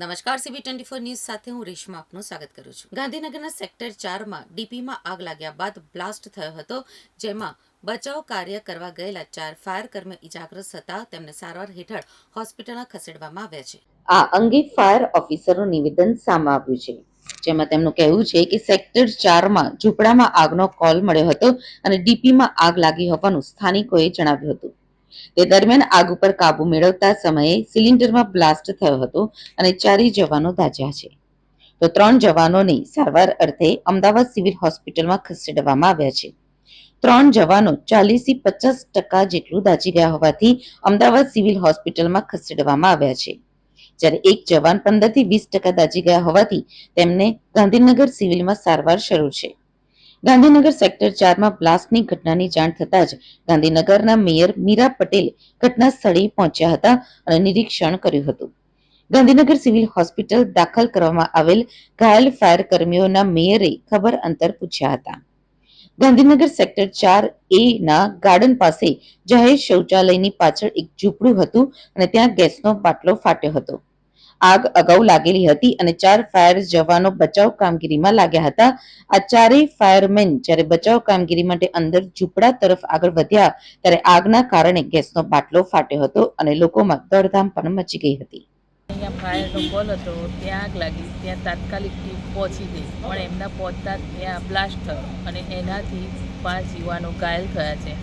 નમસ્કાર CB twenty four news સાથે હું રેશમા આપનું સ્વાગત કરું છું. ગાંધીનગરના સેક્ટર ચારમાં ડીપીમાં આગ લાગ્યા બાદ બ્લાસ્ટ થયો હતો, જેમાં બચાવ કાર્ય કરવા ગયેલા ચાર ફાયર કર્મી ઇજાગ્રસ્ત થતા તેમને સારવાર હેઠળ હોસ્પિટલમાં ખસેડવામાં આવ્યા છે. આ અંગે ફાયર ઓફિસરનું નિવેદન સામે આવ્યું છે. જેમાં તેમનું કહેવું છે કે સેક્ટર ચારમાં ઝૂંપડામાં આગનો કોલ મળ્યો હતો અને ડીપીમાં આગ લાગી હોવાનું સ્થાનિકોએ જણાવ્યું હતું. તે દરમિયાન આગ ઉપર કાબુ મેળવતા સમયે સિલિન્ડરમાં બ્લાસ્ટ થયો હતો અને ચારેય જવાનો દાઝ્યા છે. તો ત્રણ જવાનોને સારવાર અર્થે અમદાવાદ સિવિલ હોસ્પિટલમાં ખસેડવામાં આવ્યા છે. ત્રણ જવાનો ચાલીસથી પચાસ ટકા જેટલું દાઝી ગયા હોવાથી અમદાવાદ સિવિલ હોસ્પિટલમાં ખસેડવામાં આવ્યા છે. જ્યારે એક જવાન પંદરથી વીસ ટકા દાઝી ગયા હોવાથી તેમને ગાંધીનગર સિવિલમાં સારવાર શરૂ છે. ગાંધીનગર સેક્ટર ચારમાં બ્લાસ્ટની ઘટનાની જાણ થતાં જ ગાંધીનગરના મેયર મીરા પટેલ ઘટના સ્થળે પહોંચ્યા હતા અને નિરીક્ષણ કર્યું હતું. ગાંધીનગર સિવિલ હોસ્પિટલ દાખલ કરવામાં આવેલ ઘાયલ ફાયર કર્મીઓના મેયરે ખબર અંતર પૂછ્યા હતા. ગાંધીનગર સેક્ટર ચાર એ ના ગાર્ડન પાસે જાહેર શૌચાલયની પાછળ એક ઝૂંપડું હતું અને ત્યાં ગેસનો બાટલો ફાટ્યો હતો. આગ અગાઉ લાગેલી હતી અને ચાર ફાયર જવાનો બચાવ કામગીરીમાં લાગ્યા હતા. આ ચારેય ફાયરમેન જ્યારે બચાવ કામગીરી માટે અંદર ઝૂંપડા તરફ આગળ વધ્યા ત્યારે આગના કારણે ગેસનો બાટલો ફાટ્યો હતો અને લોકોમાં દોડધામ પણ મચી ગઈ હતી. અહીંયા ફાયરનો કોલ હતો, ત્યાં આગ લાગી, ત્યાં તાત્કાલિક ટીમ પહોંચી ગઈ, પણ એમના પહોંચતા ત્યાં બ્લાસ્ટ થયો અને એનાથી પાંચ યુવાનો ઘાયલ થયા છે.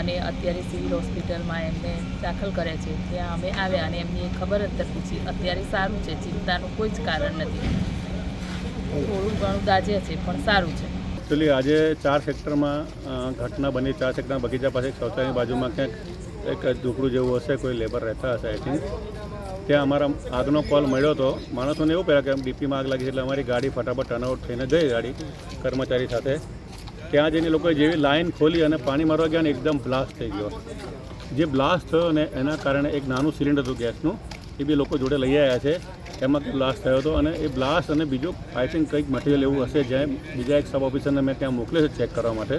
અને અત્યારે સિવિલ હોસ્પિટલમાં એમને દાખલ કરે છે. ત્યાં અમે આવ્યા અને એમની ખબર અંતર પૂછી અત્યારે સારું છે, ચિંતાનું કોઈ જ કારણ નથી. થોડું ઘણું દાજે છે, પણ સારું છે. એકચ્યુઅલી આજે ચાર સેક્ટરમાં ઘટના બની. ચાર સેક્ટરના બગીચા પાસે શૌચાલયની બાજુમાં ક્યાંક એક ઝૂંપડું જેવું હશે, કોઈ લેબર રહેતા હશે આઈ થિંક ત્યાં અમારા આગનો કોલ મળ્યો હતો માણસોને એવું પહેલાં કે ડીપીમાં આગ લાગી છે એટલે અમારી ગાડી ફટાફટ ટર્નઆઉટ થઈને ગઈ ગાડી કર્મચારી સાથે. ત્યાં જઈને લોકોએ જેવી લાઈન ખોલી અને પાણી મારવા ગયા ને એકદમ બ્લાસ્ટ થઈ ગયો. જે બ્લાસ્ટ થયો ને એના કારણે એક નાનું સિલિન્ડર હતું ગેસનું, એ બી લોકો જોડે લઈ આવ્યા છે. એમાં બ્લાસ્ટ થયો હતો અને એ બ્લાસ્ટ અને બીજું આઈ થિંક કંઈક મટીરિયલ એવું હશે જ્યાં બીજા એક સબ ઓફિસરને મેં ત્યાં મોકલ્યો છે ચેક કરવા માટે.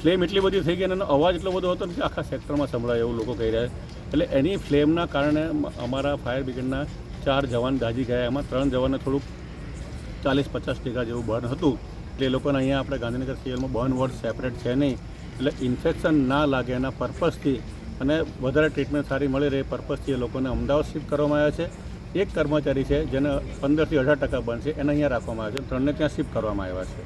ફ્લેમ એટલી બધી થઈ ગઈ અને એનો અવાજ એટલો બધો હતો કે આખા સેક્ટરમાં સંભળાય એવું લોકો કહી રહ્યા એટલે એની ફ્લેમના કારણે અમારા ફાયર બ્રિગેડના ચાર જવાન દાજી ગયા. એમાં ત્રણ જવાનને થોડુંક ચાલીસ પચાસ ટકા જેવું બર્ન હતું. એટલે એ લોકોને અહીંયા આપણે ગાંધીનગર સિવિલમાં બર્ન વોર્ડ સેપરેટ છે નહીં. એટલે ઇન્ફેક્શન ના લાગે, એના પર્પઝથી અને વધારે ટ્રીટમેન્ટ સારી મળી રહે પર્પઝથી એ લોકોને અમદાવાદ શિફ્ટ કરવામાં આવ્યા છે. એક કર્મચારી છે જેને પંદરથી અઢાર ટકા બનશે એને અહીંયા રાખવામાં આવ્યા છે. ત્રણને ત્યાં શિફ્ટ કરવામાં આવ્યા છે.